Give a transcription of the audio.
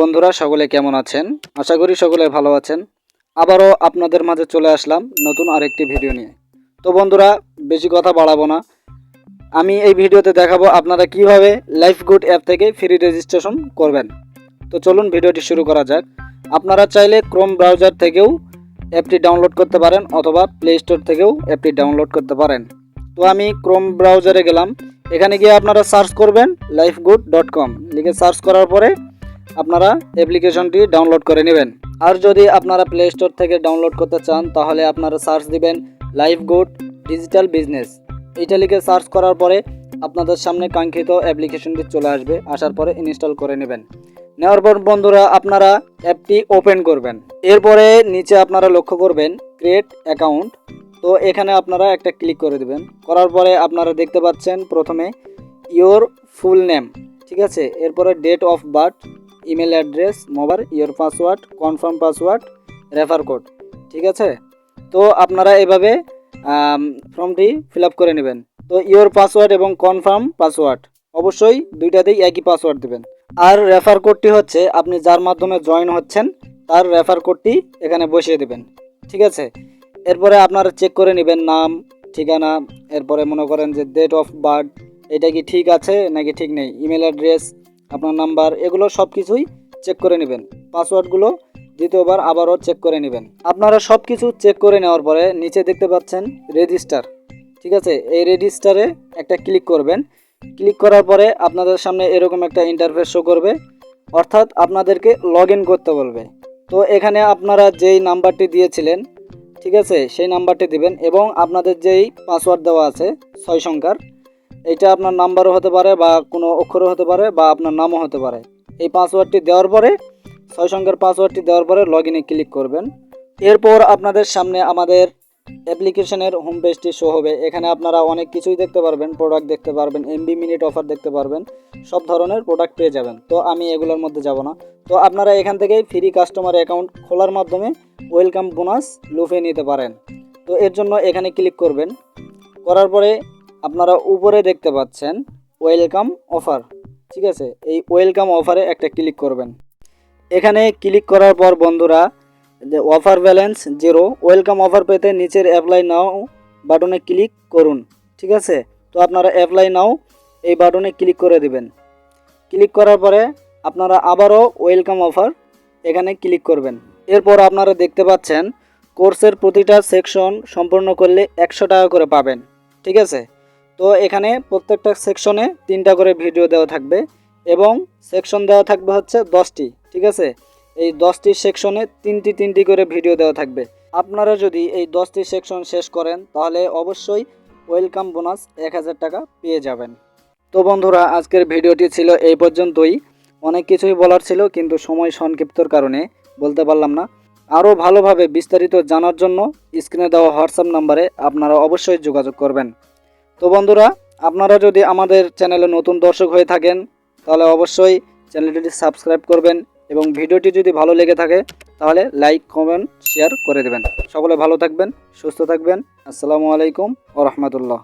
বন্ধুরা, সকলে কেমন আছেন? আশা করি সকলে ভালো আছেন। আবারও আপনাদের মাঝে চলে আসলাম নতুন আরেকটি ভিডিও নিয়ে। তো বন্ধুরা, বেশি কথা বাড়াবো না। আমি এই ভিডিওতে দেখাবো আপনারা কীভাবে লাইফ গুড অ্যাপ থেকে ফ্রি রেজিস্ট্রেশন করবেন। তো চলুন ভিডিওটি শুরু করা যাক। আপনারা চাইলে ক্রোম ব্রাউজার থেকেও অ্যাপটি ডাউনলোড করতে পারেন অথবা প্লে স্টোর থেকেও অ্যাপটি ডাউনলোড করতে পারেন। তো আমি ক্রোম ব্রাউজারে গেলাম। এখানে গিয়ে আপনারা সার্চ করবেন লাইফ গুড ডট কম। লিখে সার্চ করার পরে আপনারা অ্যাপ্লিকেশনটি ডাউনলোড করে নেবেন। আর যদি আপনারা প্লে স্টোর থেকে ডাউনলোড করতে চান, তাহলে আপনারা সার্চ দিবেন লাইফ গুড ডিজিটাল বিজনেস এইটা লিখে সার্চ করার পরে আপনাদের সামনে কাঙ্ক্ষিত অ্যাপ্লিকেশনটি চলে আসবে, আসার পরে ইনস্টল করে নেবেন। নেওয়ার পর বন্ধুরা, আপনারা অ্যাপটি ওপেন করবেন। এরপরে নিচে আপনারা লক্ষ্য করবেন ক্রিয়েট অ্যাকাউন্ট তো এখানে আপনারা একটা ক্লিক করে দেবেন। করার পরে আপনারা দেখতে পাচ্ছেন প্রথমে ইওর ফুল নেম ঠিক আছে? এরপরে date of birth email address mobile your password confirm password refer code ঠিক আছে? তো আপনারা এভাবে ফর্মটি ফিল আপ করে নেবেন। তো ইওর পাসওয়ার্ড এবং কনফার্ম পাসওয়ার্ড অবশ্যই দুইটাতেই একই পাসওয়ার্ড দেবেন। আর রেফার কোডটি হচ্ছে, আপনি যার মাধ্যমে জয়েন হচ্ছেন, তার রেফার কোডটি এখানে বসিয়ে দেবেন, ঠিক আছে? এরপরে আপনারা চেক করে নেবেন নাম, ঠিকানা, এরপরে মনে করেন যে ডেট অফ বার্থ এটা কি ঠিক আছে নাকি ঠিক নেই ইমেল অ্যাড্রেস আপনার নাম্বার, এগুলো সব কিছুই চেক করে নেবেন। পাসওয়ার্ডগুলো দ্বিতীয়বার আবারও চেক করে নেবেন। আপনারা সব কিছু চেক করে নেওয়ার পরে নিচে দেখতে পাচ্ছেন রেজিস্টার ঠিক আছে? এই রেজিস্টারে একটা ক্লিক করবেন। ক্লিক করার পরে আপনাদের সামনে এরকম একটা ইন্টারফেস শো করবে। অর্থাৎ আপনাদেরকে লগ করতে বলবে। তো এখানে আপনারা যেই নাম্বারটি দিয়েছিলেন, ঠিক আছে? সেই নাম্বারটি দিবেন এবং আপনাদের যেই পাসওয়ার্ড দেওয়া আছে, ছয় সংখ্যার এটা আপনার নাম্বারও হতে পারে বা কোনো অক্ষরও হতে পারে বা আপনার নামও হতে পারে। এই পাসওয়ার্ডটি দেওয়ার পরে ছয় সংখ্যার পাসওয়ার্ডটি দেওয়ার পরে লগ ইনে ক্লিক করবেন। এরপর আপনাদের সামনে আমাদের অ্যাপ্লিকেশনের হোম পেজটি শো হবে। এখানে আপনারা অনেক কিছুই দেখতে পারবেন প্রোডাক্ট দেখতে পারবেন এমবি মিনিট অফার দেখতে পারবেন, সব ধরনের প্রোডাক্ট পেয়ে যাবেন। তো আমি এগুলোর মধ্যে যাব না। তো আপনারা এখান থেকে ফ্রি কাস্টমার অ্যাকাউন্ট খোলার মাধ্যমে ওয়েলকাম বোনাস লুফে নিতে পারেন। তো এর জন্য এখানে ক্লিক করবেন। করার পরে আপনারা উপরে দেখতে পাচ্ছেন ওয়েলকাম অফার। ঠিক আছে? এই ওয়েলকাম অফারে একটা ক্লিক করবেন। এখানে ক্লিক করার পর বন্ধুরা, যে offer balance zero, welcome offer পেতে নিচের অ্যাপ্লাই নাও বাটনে ক্লিক করুন। ঠিক আছে? তো আপনারা অ্যাপ্লাই নাও, এই বাটনে ক্লিক করে দিবেন। ক্লিক করার পরে আপনারা আবারও ওয়েলকাম অফার এখানে ক্লিক করবেন। এরপর আপনারা দেখতে পাচ্ছেন, কোর্সের প্রতিটা সেকশন সম্পূর্ণ করলে একশো টাকা করে পাবেন। ঠিক আছে? তো এখানে প্রত্যেকটা সেকশনে তিনটা করে ভিডিও দেওয়া থাকবে এবং সেকশন দেওয়া থাকবে হচ্ছে দশটি, ঠিক আছে? এই দশটি সেকশনে তিনটি তিনটি করে ভিডিও দেওয়া থাকবে। আপনারা যদি এই দশটি সেকশন শেষ করেন, তাহলে অবশ্যই ওয়েলকাম বোনাস এক হাজার টাকা পেয়ে যাবেন। তো বন্ধুরা, আজকের ভিডিওটি ছিল এই পর্যন্তই। অনেক কিছুই বলার ছিল, কিন্তু সময় সংক্ষিপ্তর কারণে বলতে পারলাম না। আরও ভালোভাবে বিস্তারিত জানার জন্য স্ক্রিনে দেওয়া হোয়াটসঅ্যাপ নাম্বারে আপনারা অবশ্যই যোগাযোগ করবেন। তো বন্ধুরা, আপনারা যদি আমাদের চ্যানেলে নতুন দর্শক হয়ে থাকেন, তাহলে অবশ্যই চ্যানেলটি সাবস্ক্রাইব করবেন এবং ভিডিওটি যদি ভালো লেগে থাকে, তাহলে লাইক, কমেন্ট, শেয়ার করে দেবেন। সকলে ভালো থাকবেন, সুস্থ থাকবেন। আসসালামু আলাইকুম ও রহমতুল্লাহ।